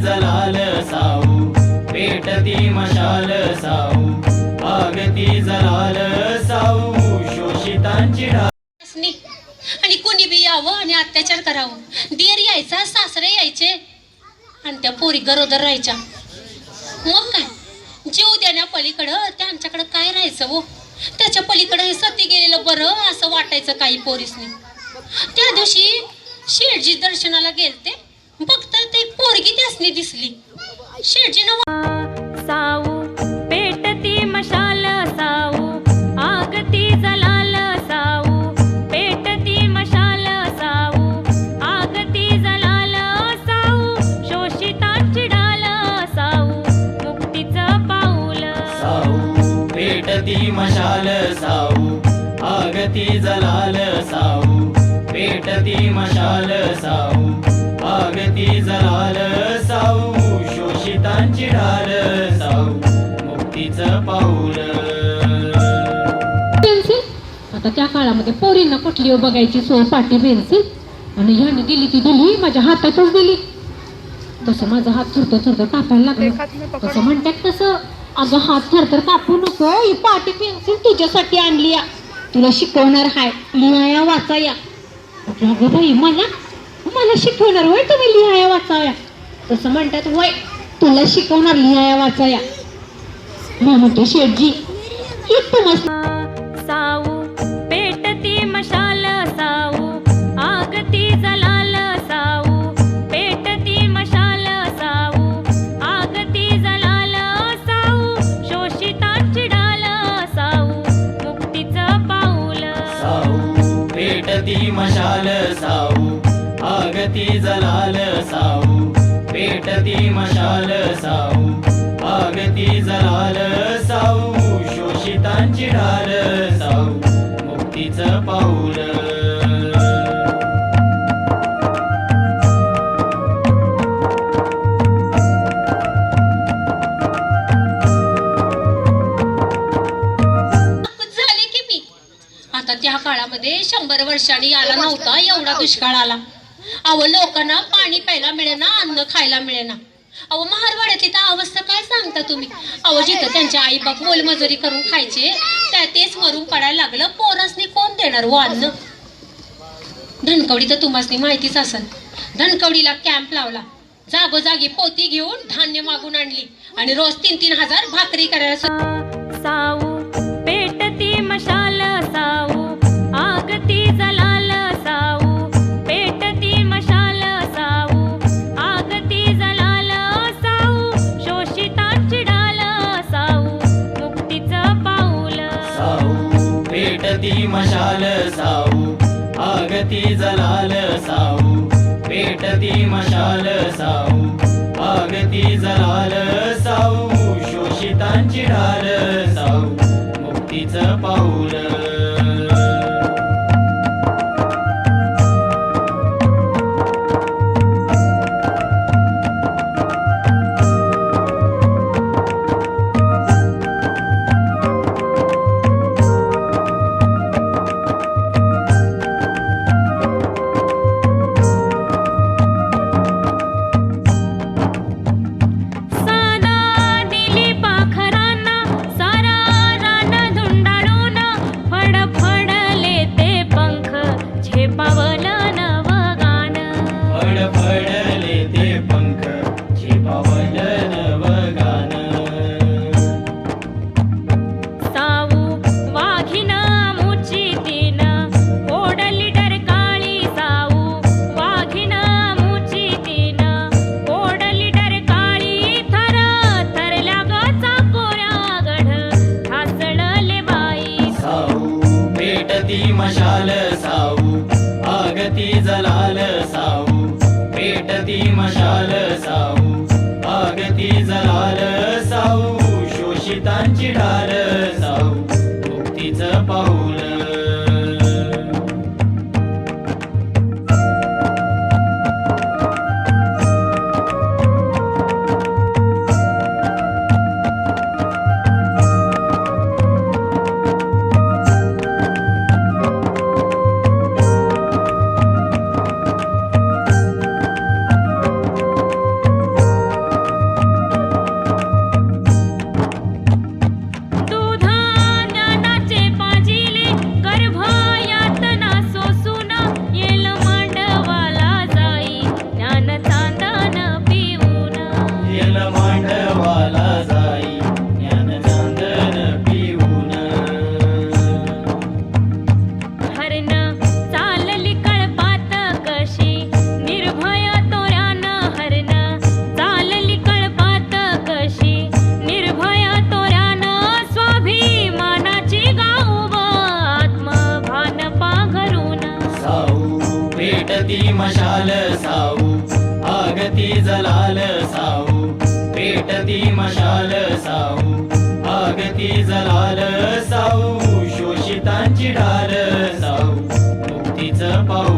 जलाल साऊ पेटती मशाल साऊ आगती जलाल साऊ शोषितांची आणि कोणी बी यावं आणि अत्याचार करावं. देर यायचा सासरे यायचे. आणि त्या पोरी गरोदर राहायच्या. मग काय? जीव देण्या पलीकडं त्यांच्याकडं काय राहायचं हो त्याच्या पलीकडं हे सती गेलेलं बरं असं वाटायचं काही पोरीसनी. त्या दिवशी शेठजी दर्शनाला गेलते. फक्त ते पोरगी त्यासनी दिसली. शेठजीनं साऊ पेटती मशाल साऊ. आगती जलाल साऊ. पेटती मशाल साऊ. आगती जलाल साऊ. शोषितांची डाल साऊ. मुक्तीचं पाऊल. साऊ पेटती मशाल साऊ. आगती जलाल साऊ. पेटती मशाल साऊ. आगती जलाल साऊ शोषितांची ढाल साऊ मुक्तीचं पाऊल. पेन्सिल आता त्या काळामध्ये पोरींना कुठली हो बघायची सोय पाटी पेन्सिल आणि ह्याने दिली ती दिली माझ्या हातातच दिली. तसं माझा हात थरतर थरतर कापायला लागला. तसं म्हणतात तसं अगं हात थरतर कापू नको ही पाटी पेन्सिल तुझ्यासाठी आणली या. तुला शिकवणार हाय लिहाया वाचाया. अगं बाई मला मला शिकवणार होय तुम्ही लिहाया वाचाव्या तसं म्हणतात वय तुला शिकवणार लिहाया वाचाया. मी म्हणते शेठजी तुम्हाला असणार जलाल साऊ पेटती मशाल साऊ आगती जलाल साऊ शोषितांची ढाल साऊ मुक्तीचं पाऊल. झाले की मी. आता त्या काळामध्ये शंभर वर्षांनी आला नव्हता एवढा दुष्काळ आला. अहो लोकांना पाणी प्यायला मिळेना अन्न खायला मिळेना. अहो महारवाड्यातली तर अवस्था काय सांगता तुम्ही? अहो जिथं त्यांच्या आई बाप मोलमजुरी करून खायचे त्या तेच मरून पडायला लागलं पोरासनी कोण देणार हो अन्न? धनकवडी तर तुम्हाला माहितीच असेल धनकवडीला कॅम्प लावला. जागोजागी पोती घेऊन धान्य मागून आणली. आणि रोज तीन तीन हजार भाकरी करायला साऊ पेटती मशाल साऊ. आगती जलाल साऊ. शोषितांची ढाल साऊ. मुक्तीचं पाऊल मशाल साऊ आगती जलाल साऊ शोषितांची ढाल पेटती जलाल साऊ पेटती मशाल साऊ आगती जलाल साऊ शोषितांची ढाल साऊ मुक्तीचं पाऊ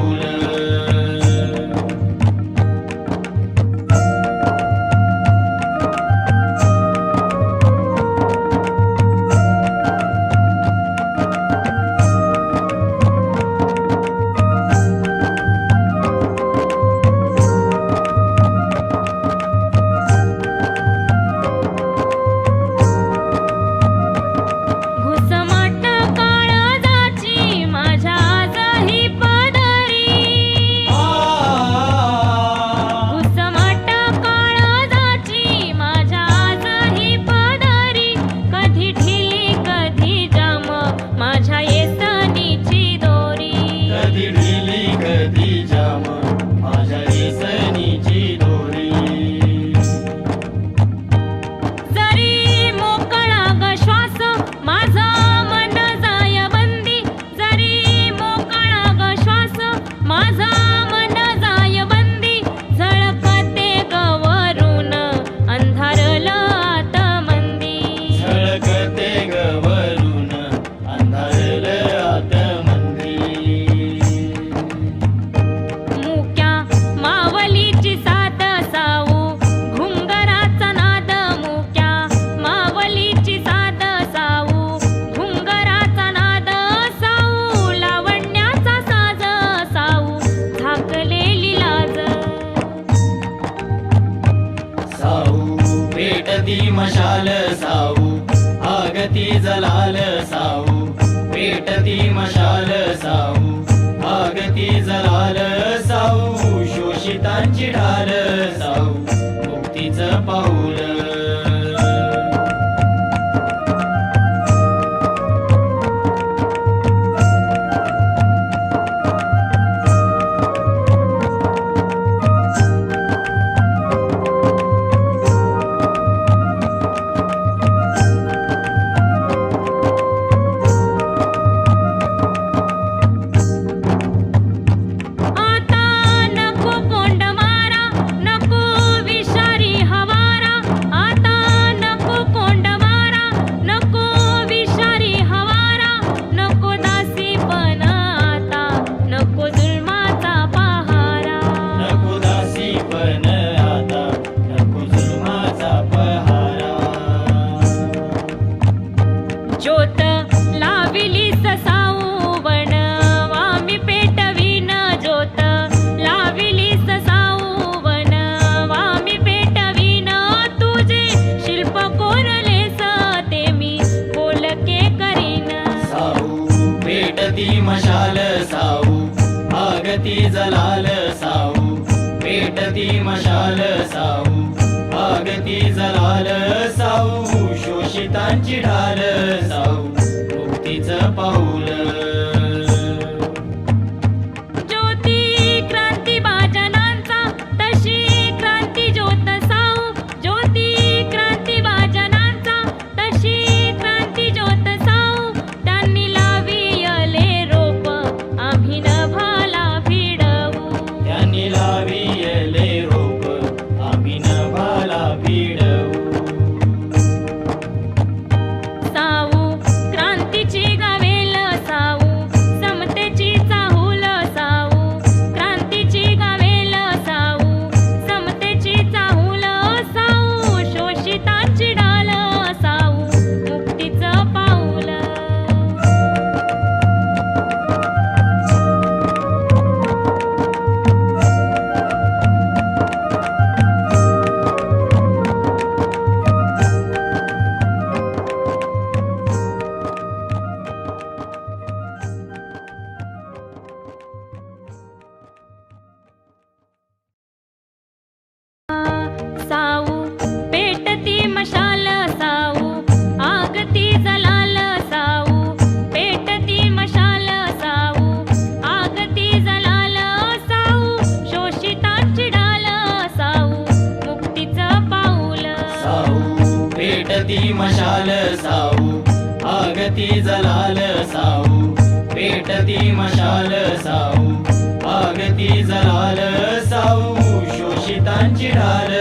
साऊ पेटती मशाल साऊ आगती जलाल साऊ पेटती मशाल साऊ आगती जलाल साऊ शोषितांची ढाल साऊ मुक्तीचं पाऊल भेटती जलाल साऊ भेटती मशाल साऊ भागती जलाल साऊ शोषितांची ढाल साऊ मुक्तीचं पाऊल ती जलाल साऊ पेटती मशाल साऊ भागती जलाल साऊ शोषितांची ढाल